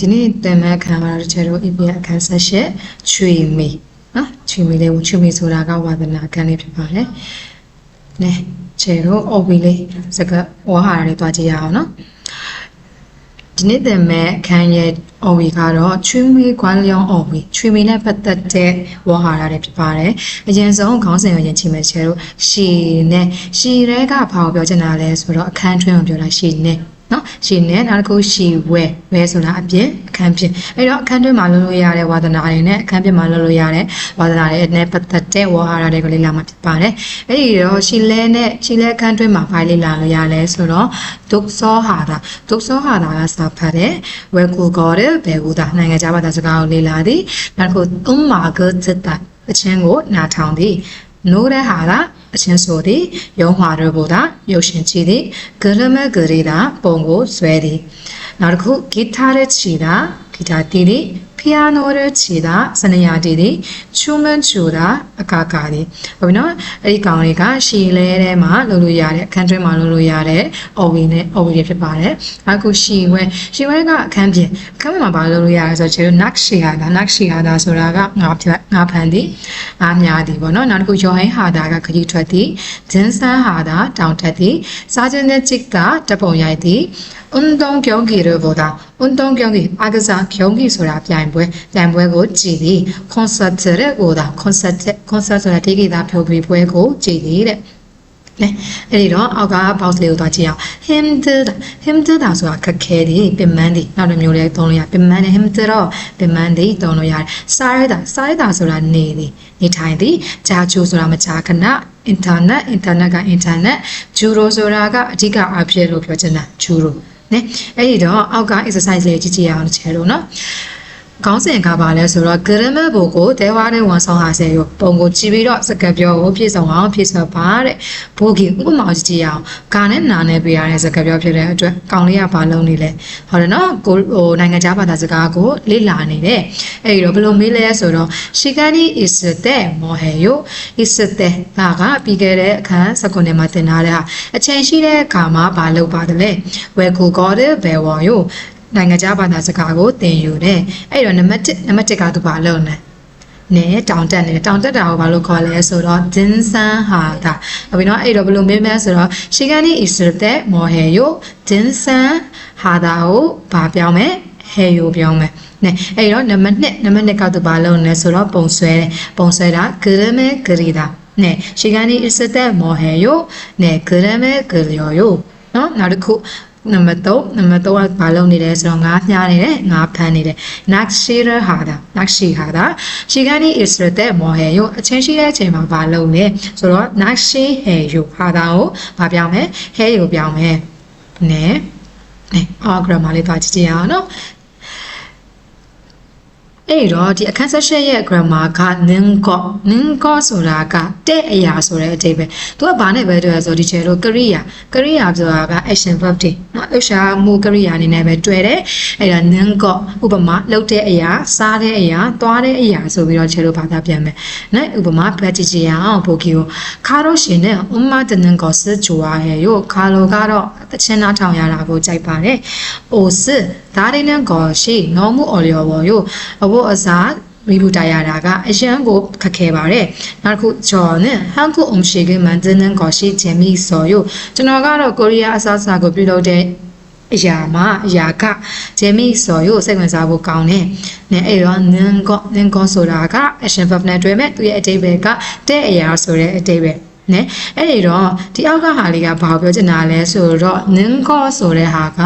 ဒီနေ့သင်မဲ့အခန်းမှာတော့ကျတော့ EP အခန်းဆက်ရှက်ချွေမီနော်ချွေမီလေးကိုချွေမီဆိုတာကဝါသနာအခန်းလေးဖြစ်ပါတယ်။နဲကျတော့ OB လေးစကဝါဟာရလေးတွားကြည့်ရအောင်နော်။ဒီနေ့သင်မဲ့အခန်းရဲ့ OB ကတော့ချွေမီကွမ်းလျောင်း OB ချွေမီနဲ့ပတ်သက်တဲ့ဝါဟာရလေးဖြစ်ပါတယ်။အရင်ဆုံးခေါင်းစဉ်ကိုရင်ချိန်မဲ့ကျတော့ရှီနဲ့ရှီရဲကဘာကိုပြောချင်တာလဲဆိုတော့အခန်းထွင်းကိုပြောတာရှီနဲ့ နော်ရှီနဲ့နောက်တစ်ခုရှီဝဲဝဲဆိုတာအပြင်အခန်းပြင်အဲ့တော့အခန်းတွင်းမှာလုပ်လို့ရတဲ့ဝါသနာတွေနဲ့အခန်းပြင်မှာလုပ်လို့ရတဲ့ဝါသနာတွေနဲ့ပတ်သက်တဲ့ဝါဟာရတွေကိုလေ့လာမှာဖြစ်ပါတယ်အဲ့ဒီတော့ရှီလဲနဲ့ရှီလဲအခန်းတွင်းမှာဘာလေ့လာလို့ရလဲဆိုတော့ဒုက္စောဟာတာဒုက္စောဟာတာကစာဖတ်တဲ့ဝဲကူကောတဲ့ဘယ်ကူတာနိုင်ငံခြားဘာသာစကားကိုလေ့လာသည်နောက်တစ်ခုဥမ္မာကသတ္တအချင်းကိုနားထောင်သည်နိုးတဲ့ဟာက အချင်းဆိုသည်ယုံ hòa တို့ဘုရားရုပ်ရှင်ကြည့်သည်ဂရမဂရီတာပုံကိုဆွဲသည်နောက်တစ်ခုဂီတာရဲ့ခြေတာဂီတာတီးသည် ပီယာနိုရဲ့ခြေတာစနယာတီးသည်ချူမန်ချူတာအကာကာသည်ဟုတ်ပြီနော်အဲ့ဒီကောင်တွေကရှီလဲထဲမှာလုပ်လို့ရတဲ့အခန်းတွင်းမှာလုပ်လို့ရတဲ့အော်ဝီနဲ့အော်ဝီတွေဖြစ်ပါတယ်နောက်တစ်ခုရှီဝဲရှီဝဲကအခန်းပြင်အခန်းပြင်မှာဘာလုပ်လို့ရလဲဆိုတော့ကျတော့ nak shi hada nak shi hada ဆိုတာကငါဖြတ်ငါဖန်သည်ငါများသည်ပေါ့နော်နောက်တစ်ခုယောဟန်ဟာတာကခရီးထွက်သည်ဂျင်းဆန်းဟာတာတောင်တက်သည်စားခြင်းတဲ့ချစ်ကတပုံရိုက်운동 경기를 보다 운동 경기 아그사 경기 소라 비안보에 비안보에고 지디 콘서트를 보다 콘서트 콘서트를 되기다 표기 보이고 지디래 လေအဲ့ဒီတော့အောက်က box လေးကိုသွားကြည့်အောင် him to him to တာဆိုတာခက်ခဲတယ်ပင်မန်းတယ်နောက်တစ်မျိုးလေးသုံးလို့ရပင်မန်းတယ် him to တော့ပင်မန်းတယ်သုံးလို့ရတယ်စားရတာစားရတာဆိုတာနေတယ်နေထိုင်တယ်ကြာချိုဆိုတာမကြာခဏ internet internet က internet ဂျူရိုဆိုတာကအဓိကအားဖြင့်လို့ပြောချင်တာဂျူရို နဲအဲ့ဒီတော့အောက်က exercise လေးကြည့်ကြည့်ရအောင်ချဲလို့နော် ခေါင်းစဉ်ကပါလဲဆိုတော့ grammar ဘုတ်ကိုတဲဝါတဲ့ဝန်ဆောင်ဟာဆယ်ရောပုံကိုကြည့်ပြီးတော့စကားပြောကိုဖြည့်ဆောင်အောင်ဖြည့်ဆော့ပါတဲ့ဘိုးကြီးဥပမာကြည့်ကြည့်အောင်ကာနဲ့နာနဲ့ပြရတဲ့စကားပြောဖြစ်တဲ့အတွက်ကောင်လေးကဘာလုံးနေလဲဟောတယ်နော်ကိုဟိုနိုင်ငံခြားဘာသာစကားကိုလေ့လာနေတယ်အဲ့ဒီတော့ဘယ်လိုမေးလဲဆိုတော့ shikani is the moheyo is the ဒါကပြီးခဲ့တဲ့အခန်းစကွန်ထဲမှာသင်ထားတဲ့ဟာအချိန်ရှိတဲ့အခါမှာဘာလုပ်ပါတယ်လဲ where go got the bell yo နိုင်ငံခြားဘာသာစကားကိုသင်ယူတယ်အဲ့တော့နံပါတ်1နံပါတ်1ကသူဘာလုပ်လဲနဲတောင်တက်နေတယ်တောင်တက်တာကိုဘာလို့ခေါ်လဲဆိုတော့ဒင်းဆန်းဟာတာဟုတ်ပြီနော်အဲ့တော့ဘယ်လိုမေးမလဲဆိုတော့ရှီကန်နီအစ္စတဲ့မော်ဟေယိုဒင်းဆန်းဟာတာကိုဘာပြောင်းမယ်ဟေယိုပြောင်းမယ်နဲအဲ့တော့နံပါတ်2နံပါတ်2ကသူဘာလုပ်လဲဆိုတော့ပုံဆွဲတယ်ပုံဆွဲတာဂရမဲဂရီတာနဲရှီကန်နီအစ္စတဲ့မော်ဟေယိုနဲဂရမဲဂလျောယိုနော်နောက်တစ်ခု နံပါတ်3နံပါတ်3ကဘာလုပ်နေလဲဆိုတော့ငါးမြားနေတယ်ငါးဖမ်းနေတယ် nakshira hada nakshi hada ရှိကနီ is တဲ့မော်ဟေယိုအချင်းရှိတဲ့အချိန်မှာဘာလုပ်လဲဆိုတော့ nakshi he yo hada ကိုဘာပြောင်းမလဲ he yo ပြောင်းမယ်နဲနဲအော် grammar လေးသွားကြည့်ကြရအောင်နော် အဲ့တော့ဒီအခန်းဆက်ရှက်ရဲ့ grammar က ningo ningo ဆိုတာကတဲ့အရာဆိုတဲ့အတိတ်ပဲသူကဘာနဲ့ပဲတွေ့ရဆိုဒီချေလို့ကရိယာကရိယာဆိုတာက action verb တွေနော်အရှာမှုကရိယာအနေနဲ့ပဲတွေ့တယ်အဲ့ဒါ ningo ဥပမာလှုပ်တဲ့အရာစားတဲ့အရာသွားတဲ့အရာဆိုပြီးတော့ချေလို့ဘာသာပြန်မယ်နော်ဥပမာဖတ်ကြည့်ကြရအောင်ပိုကီကိုခါတော့ရှင်နဲ့ဥမာတနင်ကိုစစ်ကြွားရဲ့ရို့ခါလိုကတော့တချင်းနာထောင်ရတာကိုကြိုက်ပါတယ်အိုစစ်ဒါရင်းနဲ့ကိုရှိနောမှုအော်လျော်ဘောရို့အဘို့အစားရီဘူတာရတာကအရန်ကိုခက်ခဲပါတယ်နောက်တစ်ခုဂျော်နဲ့ဟန်ကူအုံရှိကမန်တင်းနန်ကိုရှိချင်မီဆိုရို့ကျွန်တော်ကတော့ကိုရီးယားအစားအစာကိုပြုလုပ်တဲ့အရာမှာအရာကဂျယ်မီဆိုရို့စိတ်ဝင်စားဖို့ကောင်းတယ်။နဲ့အဲ့တော့နန်ကောနန်ကောဆိုတာက action verb နဲ့တွဲမဲ့သူရဲ့အတိတ်ပဲကတဲ့အရာဆိုတဲ့အတိတ်ပဲ နဲအဲ့ဒီတော့ဒီအောက်ကဟာလေးကဘာပြောချင်တာလဲဆိုတော့နင်းကောဆိုတဲ့ဟာက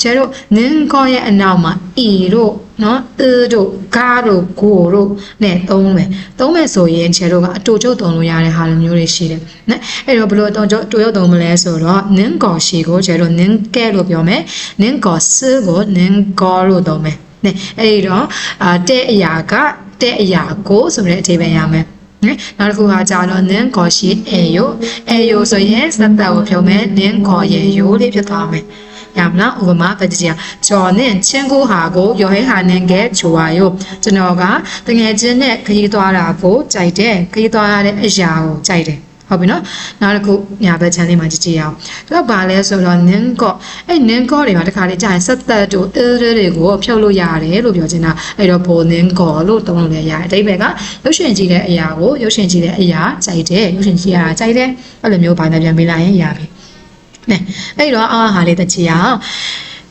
ကျဲတို့နင်းကောရဲ့အနောက်မှာအီတို့နော်အတို့ဂါတို့ကိုတို့နဲ့သုံးမယ်သုံးမယ်ဆိုရင်ကျဲတို့ကအတူကျုပ်သုံးလို့ရတဲ့ဟာလိုမျိုးတွေရှိတယ်နဲအဲ့တော့ဘယ်လိုတော့တူရုပ်သုံးမလဲဆိုတော့နင်းကောရှိကိုကျဲတို့နင်းကဲလို့ပြောမယ်နင်းကောစကိုနင်းကောလို့သုံးမယ်နဲအဲ့ဒီတော့အာတဲ့အရာကတဲ့အရာကိုဆိုတဲ့အဓိပ္ပာယ်ရမယ် နော်နောက်တစ်ခုကကြာတော့နင်းခေါ်ရှိအေယိုအေယိုဆိုရင်စက်သက်ကိုဖြုံမယ်နင်းခေါ်ရေယိုလေးဖြစ်သွားမယ်ရမလားဥပမာပဲကြည့်ကြော်နဲ့ချင်းကိုဟာကိုရောဟဲဟာနဲ့ကဲချိုပါယိုကျွန်တော်ကတငယ်ချင်းနဲ့ခရီးသွားတာကိုကြိုက်တယ်ခရီးသွားရတဲ့အရာကိုကြိုက်တယ် ဟုတ်ပြီနော်နောက်တစ်ခုညာဘက်ချမ်းလေးမှာကြည့်ကြည့်အောင်သူကဘာလဲဆိုတော့နင်းကော့အဲ့နင်းကော့တွေမှာတခါလေးကြာရင်ဆက်သက်တို့အးတွေကိုဖြုတ်လို့ရတယ်လို့ပြောချင်တာအဲ့တော့ဘောနင်းကော့လို့သုံးလို့လည်းရတယ်အတိပ္ပယ်ကရုပ်ရှင်ကြည့်တဲ့အရာကိုရုပ်ရှင်ကြည့်တဲ့အရာကြိုက်တယ်ရုပ်ရှင်ကြည့်ရတာကြိုက်တယ်အဲ့လိုမျိုးဘာသာပြန်ပေးလိုက်ရင်ရပြီနဲအဲ့တော့အာဟာလေးတစ်ချီအောင်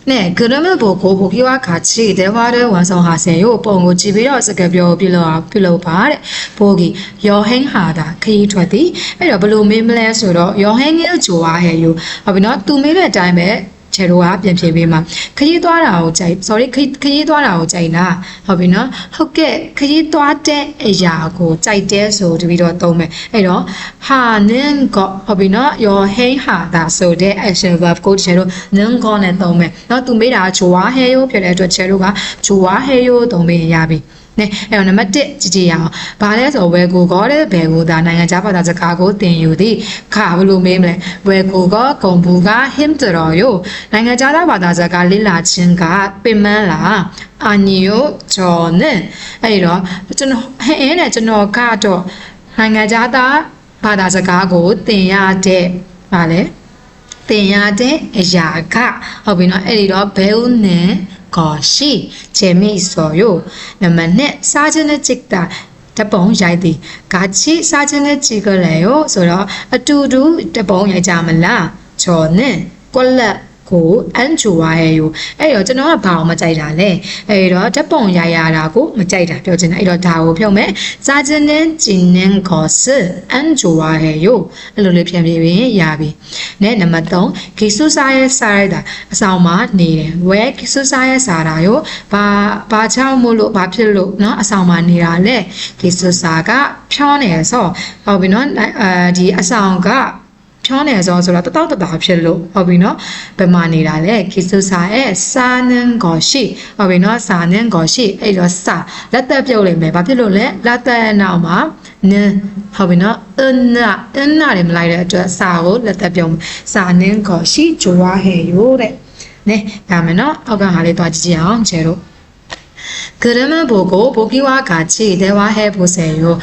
နဲ့ဂရမဘိုကိုဘိုပြောခါချီတဲ့ဝါတဲ့ဝန်ဆောင်ဟာဆယ်ကိုပုံကိုကြည့်ပြီးတော့စကားပြောပြလို့ပြလို့ပါတဲ့ဘိုကြီးယောဟင်းဟာတာခရီးထွက်သည်အဲ့တော့ဘလို့မေးမလဲဆိုတော့ယောဟင်းရဲ့ဂျိုဝါဟဲယူဟုတ်ပြီနော်သူမေးတဲ့အတိုင်းပဲ ချေတို့ကပြန်ဖြေပေးမှာခရီးသွားတာကိုကြိုက် sorry ခရီးခရီးသွားတာကိုကြိုက်လားဟုတ်ပြီနော်ဟုတ်ကဲ့ခရီးသွားတဲ့အရာကိုကြိုက်တယ်ဆိုတပြီးတော့သုံးမယ်အဲ့တော့ဟာနင်းကောဟုတ်ပြီနော် your hey ဟာဒါဆိုတဲ့ action verb ကိုချေတို့နင်းကောနဲ့သုံးမယ်နော်သူမေးတာဂျိုဝါဟဲယိုဖြစ်တဲ့အတွက်ချေတို့ကဂျိုဝါဟဲယိုသုံးပေးရပြီ နဲအဲ့တော့နံပါတ်1ကြည့်ကြည့်ရအောင်။ဘာလဲဆိုဝယ်ကိုကောတဲ့ဘယ်ကိုဒါနိုင်ငံခြားဘာသာစကားကိုသင်ယူသည်ခါဘယ်လိုမေးမလဲဝယ်ကိုကောဂုံဘူးကဟင်တရော်ယိုနိုင်ငံခြားသားဘာသာစကားလေ့လာခြင်းကပင်မလားအာနီယိုဂျော်နဲ့အဲ့တော့ကျွန်တော်ဟဲ့အဲ့နဲ့ကျွန်တော်ကတော့နိုင်ငံခြားသားဘာသာစကားကိုသင်ရတဲ့ဗာလဲတင်ရတဲ့အရာကဟုတ်ပြီနော်အဲ့ဒီတော့ဘဲဦးနဲ့ ကောရှိဂျေမီဆိုယိုနံပါတ်2စာချင်းနဲ့จิกတာတပုံရိုက်သည်ဂါချီစာချင်းနဲ့ကြည့်ကြလေရောဆိုတော့အတူတူတပုံရိုက်ကြမလားချော်နဲ့ ကွက်လက်ကိုအန်ချူဝါရဲ့ယူအဲ့တော့ကျွန်တော်ကဘာအောင်မကြိုက်တာလဲအဲ့တော့ဓပုံရရတာကိုမကြိုက်တာပြောချင်တယ်အဲ့တော့ဒါကိုဖြုတ်မယ်စာချင်တဲ့ဂျင်းနန်ကောစအန်ချူဝါရဲ့ယူအဲ့လိုလေးပြန်ပြရင်ရပြီနဲ့နံပါတ်3ဂီဆုစာရဲ့စာရိုက်တာအဆောင်မှာနေတယ်ဝဲဂီဆုစာရဲ့စာတာရောဘာဘာချောင်းမို့လို့ဘာဖြစ်လို့เนาะအဆောင်မှာနေတာလဲဂီဆုစာကဖြောင်းနေဆိုဟုတ်ပြီเนาะအဲဒီအဆောင်က ချောနယ်စောဆိုတော့တတောက်တတာဖြစ်လို့ဟုတ်ပြီနော်ဘယ်မှာနေတာလဲခေဆုစာရဲ့စာနန်ကိုရှိဟုတ်ပြီနော်စာနန်ကိုရှိအဲ့တော့စာလက်သက်ပြုတ်လိမ့်မယ်ဘာဖြစ်လို့လဲလက်သက်နောက်မှာနင်းဟုတ်ပြီနော်အင်းနာအင်းနာတွေမလိုက်တဲ့အတွက်စာကိုလက်သက်ပြုတ်စာနန်ကိုရှိဂျွာဟေယိုတဲ့နဲဒါမယ်နော်အောက်ကဟာလေးတွားကြည့်ကြအောင်ကျဲတို့ကရမဘိုကိုဘိုကီဝါကချီတဲဝါဟဲဘိုဆယ်ယို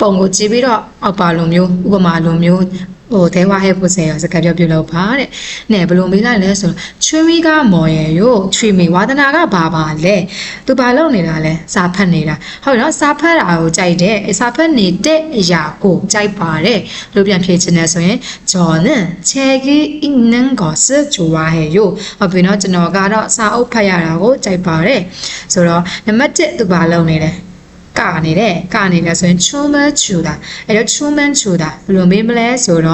ပုံကိုကြည့်ပြီးတော့အောက်ပါလိုမျိုးဥပမာလိုမျိုး ဟိုတဲဝါဟဲဖို့စေရစကားပြောပြလို့ပါတဲ့။နဲ့ဘယ်လိုမေးလိုက်လဲဆိုတော့ချွေမီကမော်ရယ်ရို့ချွေမီဝါသနာကဘာပါလဲ။သူဘာလုပ်နေတာလဲ။စာဖတ်နေတာ။ဟုတ်နော်စာဖတ်တာကိုကြိုက်တယ်။စာဖတ်နေတဲ့အရာကိုကြိုက်ပါတယ်။လို့ပြန်ဖြေချင်တယ်ဆိုရင်ဂျော်နဲ့ချေကီအင်းနန်ကောစဂျူဝါဟဲရို့ဟုတ်ပြီနော်ကျွန်တော်ကတော့စာအုပ်ဖတ်ရတာကိုကြိုက်ပါတယ်။ဆိုတော့နံပါတ်1သူဘာလုပ်နေလဲ။ 가니래. 가니라 소리 춤을 추다. 이래 춤을 추다. 루미블레 소로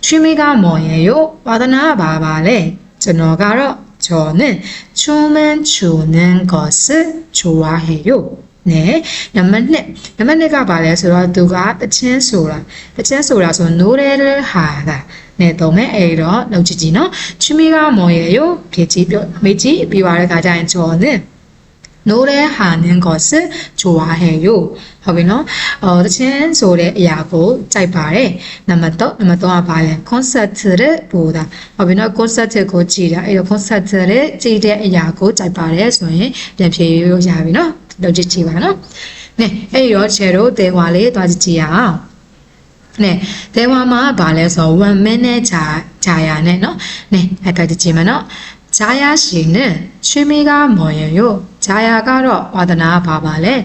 취미가 뭐예요? 와다나 바바레 저너가로 저는 춤을 추는 것을 좋아해요. 네, 남만네, 남만네가 말해서 누가 뜻은 소라, 뜻은 소라서 노래를 하다. 네, 다음에 A로 넘치지는 취미가 뭐예요? 매지, 매지, 비와를 가자인 저는 노래하는 것을 좋아해요ဟုတ်ပြီနော်အော်တချင်းဆိုတဲ့အရာကိုကြိုက်ပါတယ်နံပါတ်3နံပါတ်3ကဘာလဲ concert ရဲ့ပို့တာဟုတ်ပြီနော် concert ကိုကြည့်တာအဲ့တော့ concert ရဲ့ကြည့်တဲ့အရာကိုကြိုက်ပါတယ်ဆိုရင်ပြန်ဖြေလို့ရပြီနော်လုပ်ကြည့်ကြည့်ပါနော်နဲအဲ့ရောချေတို့တဲဝါလေးတွားကြည့်ကြည့်အောင်နဲ့တဲဝါမှာဗာလဲဆို1 minute ကြာကြာရနဲ့เนาะနဲ့အဲ့တော့ကြည့်မယ်เนาะ ဂျာယာရှင်နဲ့ရွှေမေကမော်ရရို့ဂျာယာကတော့ဝါဒနာပါပါလေ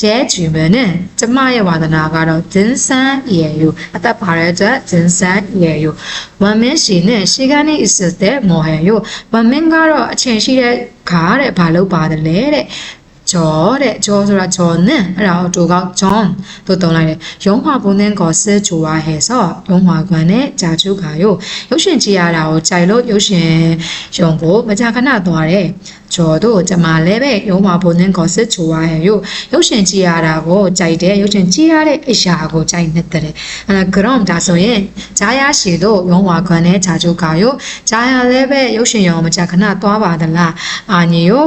ကျဲဂျူမနဲ့ကျမရဲ့ဝါဒနာကတော့ဂျင်းဆန်ရေယူအသက်ပါတဲ့အတွက်ဂျင်းဆန်ရေယူဝမ်မင်းရှင်နဲ့ရှေကနေအစ်စ်တဲ့မော်ရရို့ဝမ်မင်းကတော့အချိန်ရှိတဲ့ခါတဲ့ဘာလို့ပါတယ်လဲတဲ့ ကျော်တဲ့ကျော်ဆိုတာကျော်နင်အဲ့ဒါကိုတူကောက် John တို့တုံးလိုက်တယ်ရုံးမှာပုံသင်းကိုဆဲချူဝါဟဲဆော့ရုံးမှာကွန်နဲ့ကြာချူခါယိုရုပ်ရှင်ကြည့်ရတာကိုကြိုက်လို့ရုပ်ရှင်ရုံးကိုမကြာခဏသွားတယ်ကျော်တို့ကျမလည်းပဲရုံးမှာပုံသင်းကိုဆဲချူဝါဟဲယိုရုပ်ရှင်ကြည့်ရတာကိုကြိုက်တယ်ရုပ်ရှင်ကြည့်ရတဲ့အရာကိုကြိုက်နေတဲ့အဲ ground ဒါဆိုရင်ဂျာယာရှီတို့ရုံးဝါကွန်နဲ့ကြာချူခါယိုဂျာယာလည်းပဲရုပ်ရှင်ရုံးမကြာခဏသွားပါသလားအာညီယို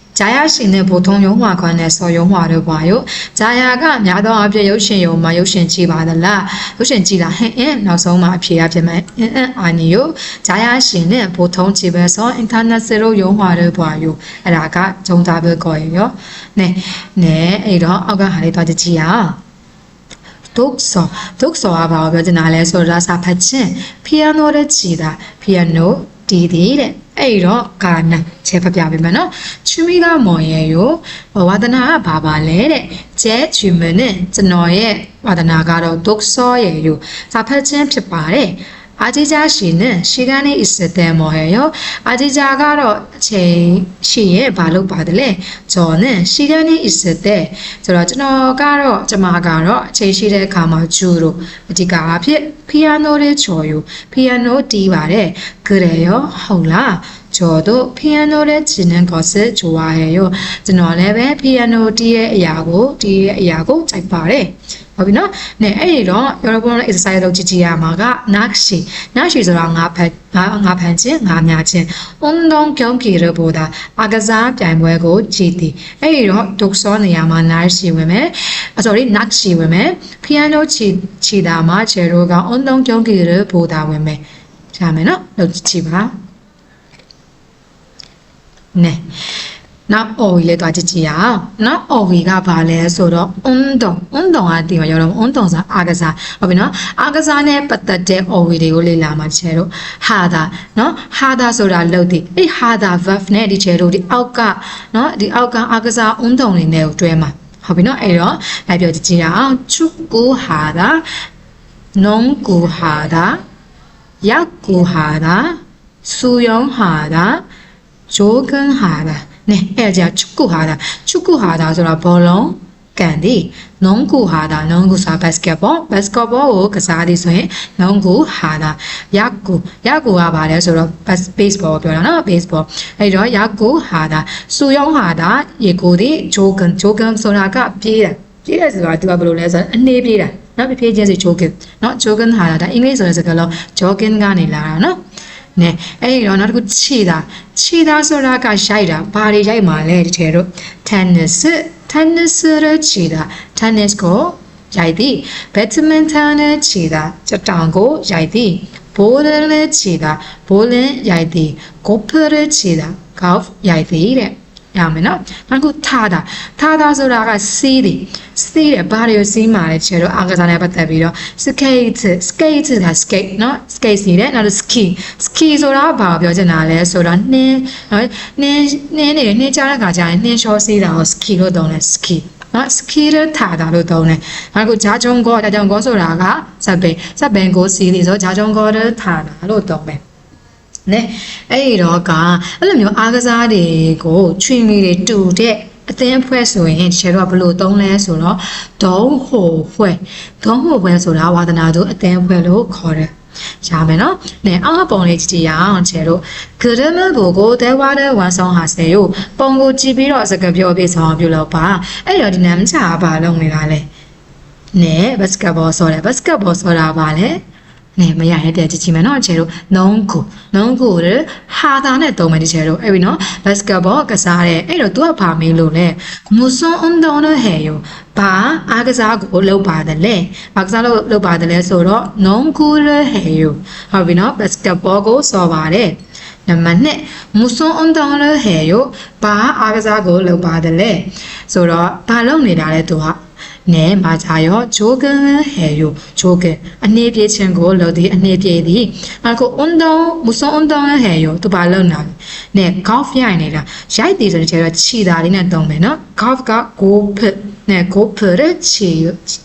ဂျာယာရှင်နဲ့ဘုထုံရုံးမှာခွန်းနဲ့စော်ရုံးမှာတော့ပါယဂျာယာကများသောအားဖြင့်ရုပ်ရှင်ရုံမှာရုပ်ရှင်ကြည့်ပါသလားရုပ်ရှင်ကြည့်လားဟင်းအင်းနောက်ဆုံးမှာအဖြေရဖြစ်မယ်အင်းအင်းအာနီယိုဂျာယာရှင်နဲ့ဘုထုံကြည့်ပဲစော international ရုံးမှာတော့ပါယအဲ့ဒါကဂျုံသားပဲခေါ်ရရောနဲနဲအဲ့တော့အောက်ကဟာလေးတော့ကြည့်ရအောင်ဒုက္ဆောဒုက္ဆောကဘာကိုပြောချင်တာလဲဆိုတော့စာဖတ်ခြင်းပီယနိုတဲ့ခြေ တာပီယနိုဒီဒီတဲ့အဲ့တော့ကာနချဲဖတ်ပြပေးမယ်နော်ချူမီကမော်ရဲ့ယောဝါဒနာကဘာပါလဲတဲ့ကျဲချူမနဲ့ကျွန်တော်ရဲ့ဝါဒနာကတော့ဒုက္ဆောရဲ့ယောစာဖတ်ခြင်းဖြစ်ပါတယ် အာဂျီဂျာရှင်နဲ့ရှီကနေအစ်စတဲ့မော်ရဲ့ယောအာဂျီဂျာကတော့အချိန်ရှိရဲ့ဘာလို့ပါတယ်လဲဂျော်နဲ့ရှီကနေအစ်စတဲ့ဆိုတော့ကျွန်တော်ကတော့ကျမကတော့အချိန်ရှိတဲ့အခါမှာဂျူတို့အဓိကအဖြစ်ပီယနိုလေးချော်ယူပီယနိုတီးပါတယ်ကရေရောဟုတ်လား ကျော်တို့ပီယနိုလေးဂျင်းနဲ့ကောစစ်ဂျိုဝါရဲ့ရောကျွန်တော်လည်းပဲပီယနိုတီးရဲ့အရာကိုတီးရဲ့အရာကိုကြိုက်ပါတယ်ဟုတ်ပြီနော်။နဲ့အဲ့ဒီတော့ European exercise လုပ်ကြည့်ကြည့်ရမှာက nakshi nakshi ဆိုတာငါဖက်ငါငါဖန်ခြင်းငါများခြင်း운동 경기를 보다အကစားပြိုင်ပွဲကိုကြည့်သည်။အဲ့ဒီတော့ဒုက္စောနေရာမှာ nakshi ဝင်မယ်။ sorry nakshi ဝင်မယ်။ piano ချီချီတာမှာ cello က운동 경기를 보다ဝင်မယ်။ရှာမယ်နော်။လုပ်ကြည့်ပါ။ နဲနောက် OV လဲသွားကြည့်ကြည့်ရအောင်နော် OV ကဘာလဲဆိုတော့ undo undo ကတင်ရောတော့ undo ဆိုအာကစားဟုတ်ပြီနော်အာကစားနဲ့ပတ်သက်တဲ့ OV တွေကိုလေ့လာမှာချဲတို့ဟာတာနော်ဟာတာဆိုတာလောက်ဒီအဲ့ဟာတာ verb နဲ့ဒီချဲတို့ဒီအောက်ကနော်ဒီအောက်ကအာကစား undo နေနဲ့ကိုတွဲမှာဟုတ်ပြီနော်အဲ့တော့လိုက်ပြောကြည့်ကြည့်ရအောင်ချုကူဟာတာနုံကူဟာတာယက်ကူဟာတာဆူယောင်ဟာတာ 조근ဟာတာနဲအဲ့ကြ축구ဟာတာ축구ဟာတာဆိုတာဘောလုံးကန်ဒီနုံကူဟာတာနုံကူဆိုတာဘတ်စကတ်ဘောဘတ်စကတ်ဘောကိုကစားသည်ဆိုရင်နုံကူဟာတာယာကူယာကူကဘာလဲဆိုတော့ဘတ်ဘေးစ်ဘောပြောတာနော်ဘေးစ်ဘောအဲ့တော့ယာကူဟာတာစူယောင်းဟာတာရေကိုဒီဂျိုဂန်ဂျိုဂန်ဆိုတာကပြေးတာပြေးတယ်ဆိုတာသူကဘယ်လိုလဲဆိုတော့အနေပြေးတာနော်ပြပြေးချင်းစီဂျိုဂန်နော်ဂျိုဂန်ဟာတာဒါအင်္ဂလိပ်ဆိုတဲ့စကားလုံးဂျိုဂန်ကနေလာတာနော် နဲအဲ့ဒီတော့နောက်တစ်ခုခြေတာခြေတာဆိုတာကရိုက်တာဘာတွေရိုက်မှာလဲဒီထဲတို့ tennis tennis ရခြေတာ tennis ကိုရိုက်သည် badminton နဲ့ခြေတာကြတောင်ကိုရိုက်သည် bowling နဲ့ခြေတာ bowling ရိုက်သည် golf နဲ့ခြေတာ golf ရိုက်သည်တဲ့ ရမယ်နော်နောက်ခုထားတာထားတာဆိုတာကစီးတယ်စီးတယ်ဘာတွေစီးမှာလဲချေတော့အားကစားနဲ့ပတ်သက်ပြီးတော့ skate skate ဆိုတာ skate နော် skate စီးတယ်နောက် ski ski ဆိုတာဘာပြောချင်တာလဲဆိုတော့နှင်းနှင်းနှင်းနေတယ်နှင်းကြတဲ့ခါကျရင်နှင်းလျှောစီးတာကို ski လို့သုံးတယ် ski နော် ski ရထားတာလို့သုံးတယ်နောက်ခုဂျာဂျုံကောဂျာဂျုံကောဆိုတာကစက်ပင်စက်ပင်ကိုစီးတယ်ဆိုဂျာဂျုံကောရထားတာလို့သုံးတယ် နဲ့အဲ့ဒီတော့ကအဲ့လိုမျိုးအားကစားတွေကိုချွေမီတွေတူတဲ့အသင်းအဖွဲ့ဆိုရင်ချေတော့ဘလို့သုံးလဲဆိုတော့ဒုံးဟိုဖွဲ့ဒုံးဟိုဖွဲ့ဆိုတာဝါသနာသူအသင်းအဖွဲ့လို့ခေါ်တယ်ရမယ်နော်။နဲ့အားပုံလေးကြည့်ကြရအောင်ချေတို့ဂရမဘူကိုတဲဝါတဲ့ဝန်ဆောင်ဟာစေယပုံကိုကြည့်ပြီးတော့စကားပြောပြဆောင်ပြုလုပ်ပါ။အဲ့တော့ဒီနမ်းချာဘာလုပ်နေတာလဲ။နဲ့ဘတ်စကတ်ဘောဆိုတယ်ဘတ်စကတ်ဘောဆိုတာဘာလဲ။ နေမရတဲ့ကြည့်ကြည့်မယ်နော်ချေတို့နုံးကိုနုံးကိုရဟာတာနဲ့တုံးမယ်ဒီချေတို့အဲ့ဒီနော်ဘတ်စကတ်ဘောကစားတဲ့အဲ့တော့ तू ကဘာမေးလို့လဲမူဆွန်အွန်ဒေါ်နဟဲယောဘာအားကစားကိုလုပ်ပါတယ်လဲဘာကစားလို့လုပ်ပါတယ်လဲဆိုတော့နုံးကိုရဟဲယောဟုတ်ပြီနော်ဘတ်စကတ်ဘောကိုစော်ပါတယ်နံပါတ်2မူဆွန်အွန်ဒေါ်နဟဲယောဘာအားကစားကိုလုပ်ပါတယ်လဲဆိုတော့ဘာလုပ်နေတာလဲ तू က နဲ့မာကြရောဂျိုဂန်ဟဲယိုဂျိုဂန်အနေပြေခြင်းကိုလုပ်သည်အနေပြေသည်အခုအွန်ဒေါမူဆွန်အွန်ဒေါဟဲယိုသူပါလုံနာနဲ့ golf ရိုက်နေတာရိုက်သည်ဆိုတဲ့ကျတော့ခြီတာလေးနဲ့တုံးမယ်နော် golf က go put နဲ့ go put ရဲ့ခြီ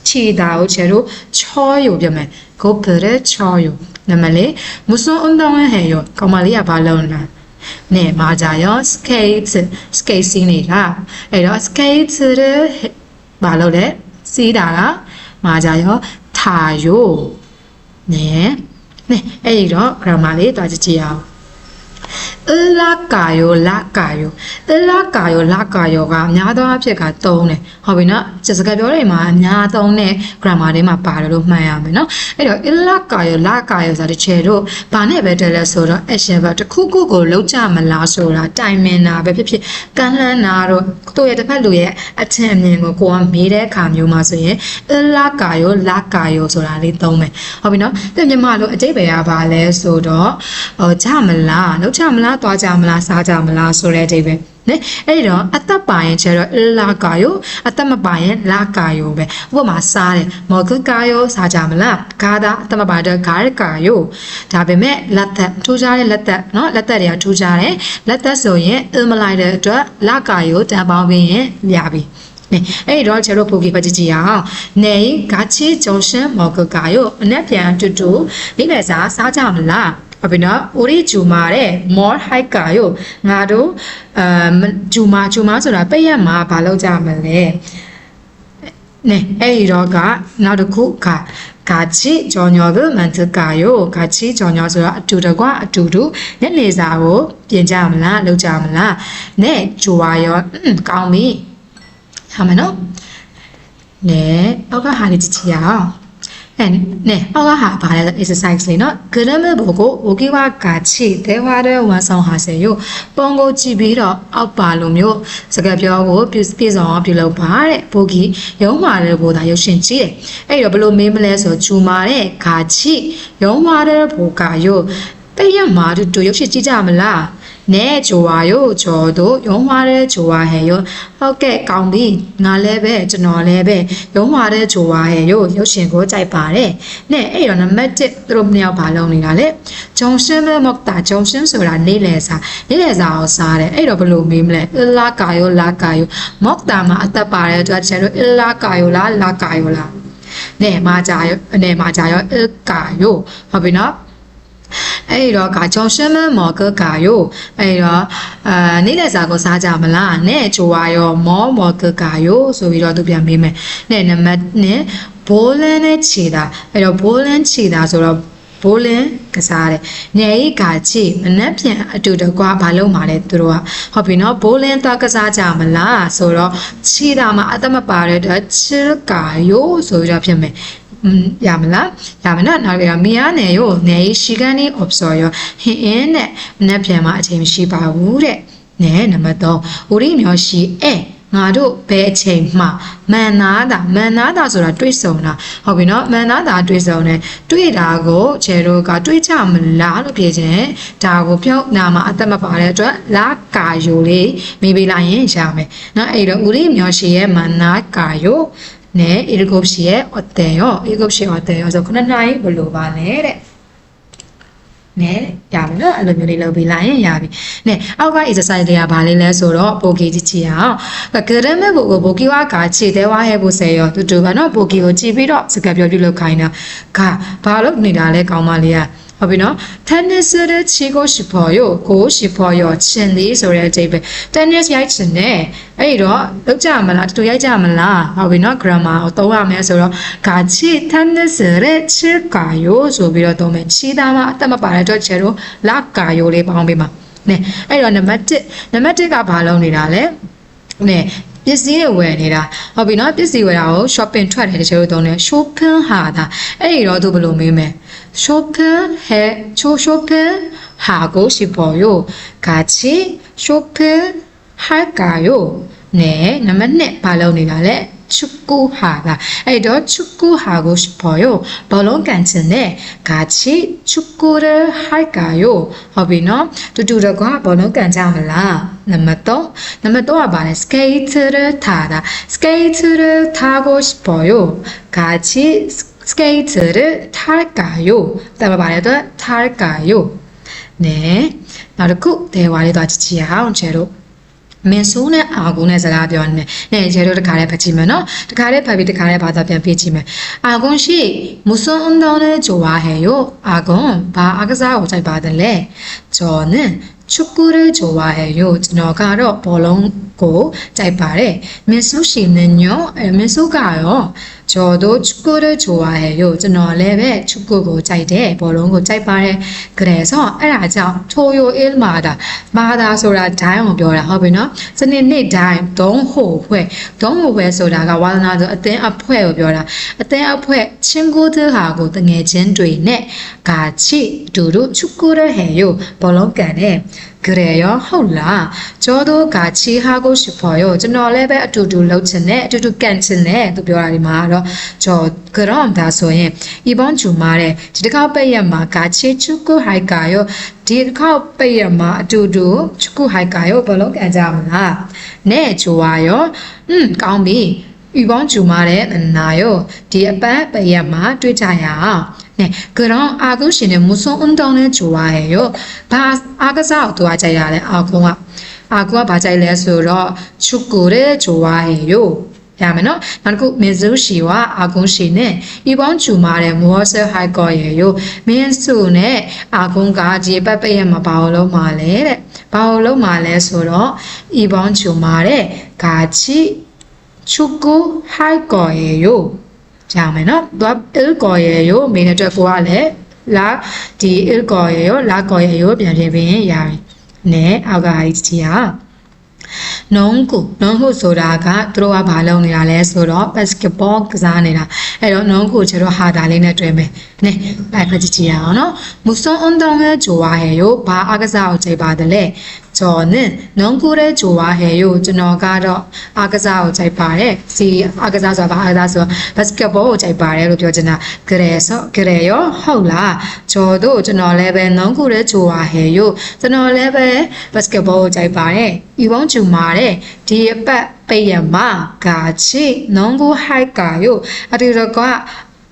ခြီတာကိုကျတော့ချောယူပြမယ် go put ရဲ့ချောယူနမလေးမူဆွန်အွန်ဒေါဟဲယိုကောင်မလေးကပါလုံနာနဲ့မာကြရော skate skate စီးနေတာအဲ့တော့ skate ရဲ့ဘာလို့လဲ စီးတာကမာကြရောထာယိုနဲနဲအဲ့ဒီတော့ grammar လေးတွားကြည့်ကြည့်အောင် အလာကာယောလာကာယောအလာကာယောလာကာယောကအများသောအဖြစ်က3တယ်ဟုတ်ပြီနော်စကားပြောတွေမှာအများသုံးတဲ့ grammar တွေမှာပါတယ်လို့မှတ်ရမယ်နော်အဲ့တော့အလာကာယောလာကာယောဆိုတဲ့ခြေတို့ဘာနဲ့ပဲတက်လဲဆိုတော့ action verb တစ်ခုခုကိုလုံးကြမလားဆိုတာတိုင်မင်တာပဲဖြစ်ဖြစ်ကန့်လန်းတာတော့သူ့ရဲ့တစ်ဖက်လူရဲ့အထင်အမြင်ကိုကိုကမေးတဲ့အခါမျိုးမှာဆိုရင်အလာကာယောလာကာယောဆိုတာလေးသုံးမယ်ဟုတ်ပြီနော်တဲ့မြန်မာလိုအတိတ်ပဲရပါလဲဆိုတော့ဟိုကြမလားလုံးကြမလားသွားကြမလားစားကြမလားဆိုတဲ့အဓိပ္ပာယ်နော်အဲ့တော့အသက်ပါရင်ကျတော့လာကာယောအသက်မပါရင်လာကာယောပဲဥပမာစားတယ်မောဂကာယောစားကြမလားဂါသာအသက်မပါတော့ဂါရကာယောဒါပေမဲ့လက်သက်ထူးခြားတဲ့လက်သက်နော်လက်သက်တွေကထူးခြားတယ်လက်သက်ဆိုရင်အင်မလိုက်တဲ့အတွက်လာကာယောတန်ပေါင်းပြီးရင်ရပြီနေအဲ့တော့ကျတော့ပိုကေပကြည့်ကြအောင်နေဂါချေဂျုံရှင်မောဂကာယောအနက်ပြန်အတူတူမိမဲ့စားစားကြမလား အပိနော်အိုရီဂျူမာတဲ့ more high ကယောငါတို့အဂျူမာဂျူမာဆိုတာပိတ်ရက်မှာဘာလုပ်ကြမလဲနဲအဲ့ဒီတော့ကနောက်တစ်ခုက같이저녁을만들까요같이저녁ဆိုတော့အတူတကွအတူတူညနေစာကိုပြင်ကြမလားလုပ်ကြမလားနဲ့ကြိုပါရောอืมကောင်းပြီဟာမနော်နဲ့အောက်ကဟာလေးကြည့်ချင် အဲ့နဲဟောကဟာဘာလဲ exercise လေးနော်ဂရမဘောကိုဝကီဝါကာချီဒေဝါရဲဝန်ဆောင်ဟာစေယပုံကိုကြည့်ပြီးတော့အောက်ပါလိုမျိုးစကားပြောကိုပြပြဆောင်အောင်ပြုလုပ်ပါတဲ့ဘိုကီရုံးမာရဲဘောသာရုပ်ရှင်ကြည့်တယ်အဲ့တော့ဘလို့မင်းမလဲဆိုဂျူမာတဲ့ကာချီရုံးမာရဲဘောကာယိုတဲ့ရမာတူရုပ်ရှင်ကြည့်ကြမလား နဲဂျိုဝါယောဂျော်တို့ရုံးွားတဲ့ဂျိုဝါဟဲယောဟုတ်ကဲ့ကောင်းပြီငါလည်းပဲကျွန်တော်လည်းပဲရုံးွားတဲ့ဂျိုဝါဟဲယောရုပ်ရှင်ကိုကြိုက်ပါတယ်နဲ့အဲ့တော့နံပါတ်1သူတို့နှစ်ယောက်ဘာလုပ်နေတာလဲဂျုံရှင်းမဲမော့တာဂျုံရှင်းဆိုတာနေလေစာနေလေစာကိုစားတယ်အဲ့တော့ဘယ်လိုမေးမလဲအလာကာယောလာကာယောမော့တာမှာအသက်ပါတယ်သူကကျတော့အလာကာယောလားလာကာယောလားနဲ့မာကြရောနဲ့မာကြရောအကာယောဟုတ်ပြီနော် အဲ့တော့ကကြောင်ရှမ်းမမော်ကကာယိုအဲ့တော့အာနေ့လက်စာကိုစားကြမလားနဲ့ဂျိုဝါရောမောမော်ကကာယိုဆိုပြီးတော့သူပြန်မေးမယ်နဲ့နံပါတ်နဲ့ဘိုးလန်းနဲ့ခြေတာအဲ့တော့ဘိုးလန်းခြေတာဆိုတော့ဘိုးလင်းကစားတယ်။နေရီကချီမနှက်ပြန်အတူတကွာဘာလို့မှလဲသူတို့ကဟုတ်ပြီနော်ဘိုးလင်းသွားကစားကြမလားဆိုတော့ခြေတာမှာအသက်မပါတဲ့အတွက်ချစ်ကာယိုဆိုပြီးတော့ဖြစ်မယ်။อืม ရမလားရမလားနောက်ကြမီယာနယ်ရောနေရှိကန်နီ observe ရောဟင်းအင်းနဲ့မနှက်ပြန်မှာအချိန်မရှိပါဘူးတဲ့။နဲနံပါတ်3ဦးရီမျိုးရှိအဲငါတို့ဘယ်အချိန်မှမန်နာတာမန်နာတာဆိုတာတွေးဆုံတာဟုတ်ပြီနော်မန်နာတာတွေးဆုံတယ်တွေးတာကိုခြေတို့ကတွေးကြမလားလို့ပြောခြင်းဒါကိုပြုံးနာမှာအသက်မပါတဲ့အတွက်လာကာယိုလေးမိပေးလိုက်ရင်ရမယ်နော်အဲ့တော့ဦးလေးမျောရှိရဲ့မန်နာကာယို နဲ့အေရဂုပ်ရှိရဲ့အတဲရောအေရဂုပ်ရှိအတဲရောဆိုခုနှစ်နိုင်ဘယ်လိုပါလဲတဲ့နဲ့ရပြီနော်အဲ့လိုမျိုးလေးလုပ်ပြီးလိုက်ရင်ရပြီနဲ့အောက်က exercise တွေကဘာလေးလဲဆိုတော့ပိုကီကြည့်ချင်အောင်ကရမဲကိုကိုပိုကီဝါကခြေသေးဝါဟဲဖို့ဆယ်ရောတူတူပါနော်ပိုကီကိုကြည့်ပြီးတော့စကားပြောပြုလုပ်ခိုင်းတာကဘာလို့နေတာလဲကောင်းမလေးอ่ะ ဟုတ်ပြီနော် tennis ရဲ့ခြေကိုရှိဖို့ရောကိုရှိဖို့ရောချင်လေးဆိုတဲ့အချိန်ပဲ tennis ရိုက်ချင်တယ်အဲ့ဒီတော့လောက်ကြမလားတူရိုက်ကြမလားဟုတ်ပြီနော် grammar ကိုသုံးရမယ်ဆိုတော့ဂါချီ tennis ရဲ့ခြေကာယောဆိုပြီးတော့သုံးမယ်ခြေသားမှာအသက်မပါတဲ့အတွက်ခြေတို့လာကာယောလေးပေါင်းပေးမှာနဲအဲ့တော့နံပါတ်1နံပါတ်1ကဘာလုပ်နေတာလဲနဲ ပစ္စည်းတွေဝယ်နေတာဟုတ်ပြီနော်ပစ္စည်းဝယ်တာကို shopping ထွက်တယ်တချို့သုံးတယ် shopping ဟာဒါအဲ့ဒီတော့သူဘယ်လိုမေးမလဲ shopping ဟဲ shopping ဟာကိုရှိပေါ်ရို့ဂါချီ shopping ဟာကာရို့နဲနံပါတ်2ဘာလုပ်နေတာလဲ 축구하다. 에더 축구하고 싶어요. 벌론 간천에 같이 축구를 할까요? 어비너 두두라고 벌론 간자물라. 넘버 또 넘버 또 아바네 스케이트를 타다. 스케이트를 타고 싶어요. 같이 스케이트를 탈까요? 다음에 말해도 탈까요? 네. 나르쿠 대화리도 아지치야 채로 မင်းဆိုးနဲ့အာကုန်းနဲ့စကားပြောနေတယ်။နဲ့ရဲတို့တခါတည်းဖတ်ကြည့်မယ်နော်။တခါတည်းဖတ်ပြီးတခါတည်းဘာသာပြန်ပြည့်ကြည့်မယ်။အာကုန်းရှိမူဆွန်ဟွန်တော်နဲ့ဂျိုဝါဟဲယိုအာကုန်းဘာအကစားကိုစိုက်ပါတယ်လဲ။ဂျော်နဲ့ ချူကူရဂျိုဝါရဲ့ရို့ကျွန်တော်ကတော့ဘောလုံးကိုကြိုက်ပါတယ်မင်းဆုရှိနေညောအဲမင်းဆုကရောဂျော်တို့ချူကူရဂျိုဝါရဲ့ရို့ကျွန်တော်လည်းပဲချူကူကိုကြိုက်တယ်ဘောလုံးကိုကြိုက်ပါတယ်ကလေးဆိုအဲ့ဒါကြောင့်ထိုယိုအစ်မာတာမာတာဆိုတာဒိုင်းအောင်ပြောတာဟုတ်ပြီနော်စနစ်နေ့ဒိုင်းဒုံးဟိုဘွဲဒုံးဟိုဘွဲဆိုတာကဝါသနာဆိုအသင်းအဖွဲ့ကိုပြောတာအသင်းအဖွဲ့ချင်းကိုသူဟာကိုတငယ်ချင်းတွေနဲ့ဂါချိဒူတို့ချူကူရဟဲရို့ဘောလုံးကန်တဲ့ ကလေးရောဟုတ်လားကျောတော့ကချီဟာကိုရှိဖို့ရောကျွန်တော်လည်းပဲအတူတူလှုပ်ချင်တယ်အတူတူကန်ချင်တယ်သူပြောတာဒီမှာတော့ကျော်ကတော့ဒါဆိုရင်ဤဘွန်ချူမာတဲ့ဒီတစ်ခေါက်ပိတ်ရမှာကချီချူကိုဟိုက်ကာရောဒီတစ်ခေါက်ပိတ်ရမှာအတူတူချူကိုဟိုက်ကာရောဘယ်လိုကန်ကြမလားနဲ့ချူဝါရောอืมကောင်းပြီဤဘွန်ချူမာတဲ့နာရောဒီအပတ်ပိတ်ရမှာတွေ့ကြရအောင် 네 그럼 아군 씨는 무슨 운동을 좋아해 요? 바 아가사 도와줘야래 아군아 아군아 바자일래서로 축구를 좋아해 요. 야면은 난고 민수 씨와 아군 씨는 이번 주말에 무엇을 할 거예 요? 민수네 아군과 제빠빠에 마바올로 말 래. 바올로 말래서로 이번 주말에 같이 축구 할 거예 요. ကြာမယ်နော်သူက il coil ကို main အတွက်ကိုကလည်းလာဒီ il coil ရောလာ coil ရောပြန်ပြင်ပြင်ရရင်နဲ့အောက်ကဟာကြီးကနုံကိုနုံကိုဆိုတာကသူတို့ကဘာလုပ်နေတာလဲဆိုတော့ basketball ကစားနေတာအဲ့တော့နုံကိုကျတော့ဟာတာလေးနဲ့တွဲမယ်နဲလိုက်ဖက်ကြည့်ကြရအောင်နော်မူဆွန်အွန်တောင်းရဲ့ဂျိုဝါဟဲ့ရောဘာအကစားကိုချိန်ပါတယ်လဲ 저는 농구를 좋아해 요. 저가도 아가자고 잘 바 래. 시 아가자서 아가자서 바스켓볼 잘 바래로 표현 하. 그래서 그래 요. 헐 라. 저도 저너 레벨 농구를 좋아해 요. 저너 레벨 바스켓볼 잘 바 래. 이번 주말에 디에빠 빼야마 같이 농구 할까 요? 아리라가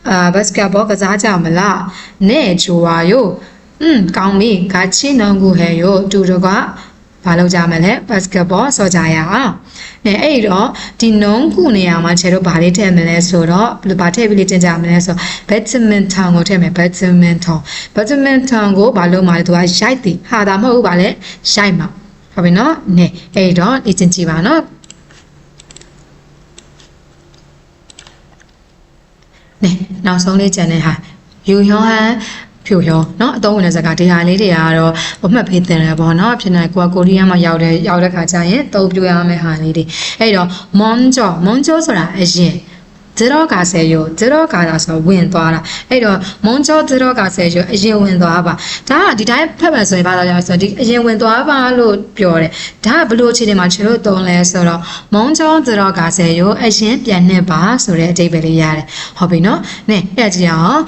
아 바스켓볼 가자 자말 라. 네 좋아 요. อืมกองมีกาชินองกูเฮโยดูรกะ ဘာလုပ်ကြမလဲ basketball ဆော့ကြရအောင်။အဲအဲ့တော့ဒီနုံးခုနေရာမှာခြေတော့ဘာလေးထည့်မလဲဆိုတော့ဘယ်လိုဘာထည့်ပြီးလေးတင်ကြမလဲဆို badminton ကိုထည့်မယ် badminton badminton ကိုဘာလို့မှလဲသူကရိုက်တယ်ဟာဒါမဟုတ်ဘူးဗာလဲရိုက်မှာဟုတ်ပြီနော်။နဲအဲ့တော့လေ့ကျင့်ကြည့်ပါနော်။နဲနောက်ဆုံးလေးကျန်တဲ့ဟာယူဟောဟန် ဖြူရောเนาะအသုံးဝင်တဲ့စကားတရားလေးတွေကတော့မမှတ်ဖေးတင်တယ်ပေါ့เนาะဖြစ်နေကိုကကိုရီးယားမှာရောက်တဲ့ရောက်တဲ့ခါကျရင်သုံးပြရမယ့်ဟာလေးတွေအဲ့တော့ monjo monjo ဆိုတာအရင်ဇီရောကဆယ်ယောဇီရောကတာဆိုဝင်သွားတာအဲ့တော့မွန်ချောဇီရောကဆယ်ယောအရင်ဝင်သွားပါဒါကဒီတိုင်းဖတ်မယ်ဆိုရင်ဘာသာပြန်ဆိုဒီအရင်ဝင်သွားပါလို့ပြောတယ်ဒါကဘလို့အခြေအနေမှာခြေလို့သုံးလဲဆိုတော့မွန်ချောဇီရောကဆယ်ယောအရင်ပြန်နှက်ပါဆိုတဲ့အဓိပ္ပာယ်လေးရတယ်ဟုတ်ပြီနော်နည်းအဲ့ကြည့်ရအောင်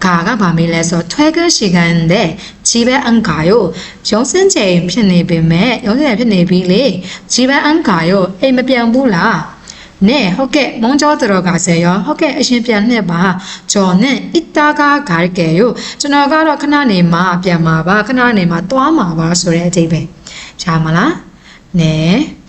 가가 바밀에서 퇴근 시간인데 집에 안 가 요. 영선제 편입이매 영선제 편입이 래. 집에 안 가 요. 에이 뭐 변부 라. 네, 오케 이. 먼저 들어가세 요. 오케 이. 아신 변해 봐. 저는 이따가 갈게 요. 저나가로 그나네마 변마 봐. 그나네마 또마 봐. 소리 대 배. 자마 라. 네.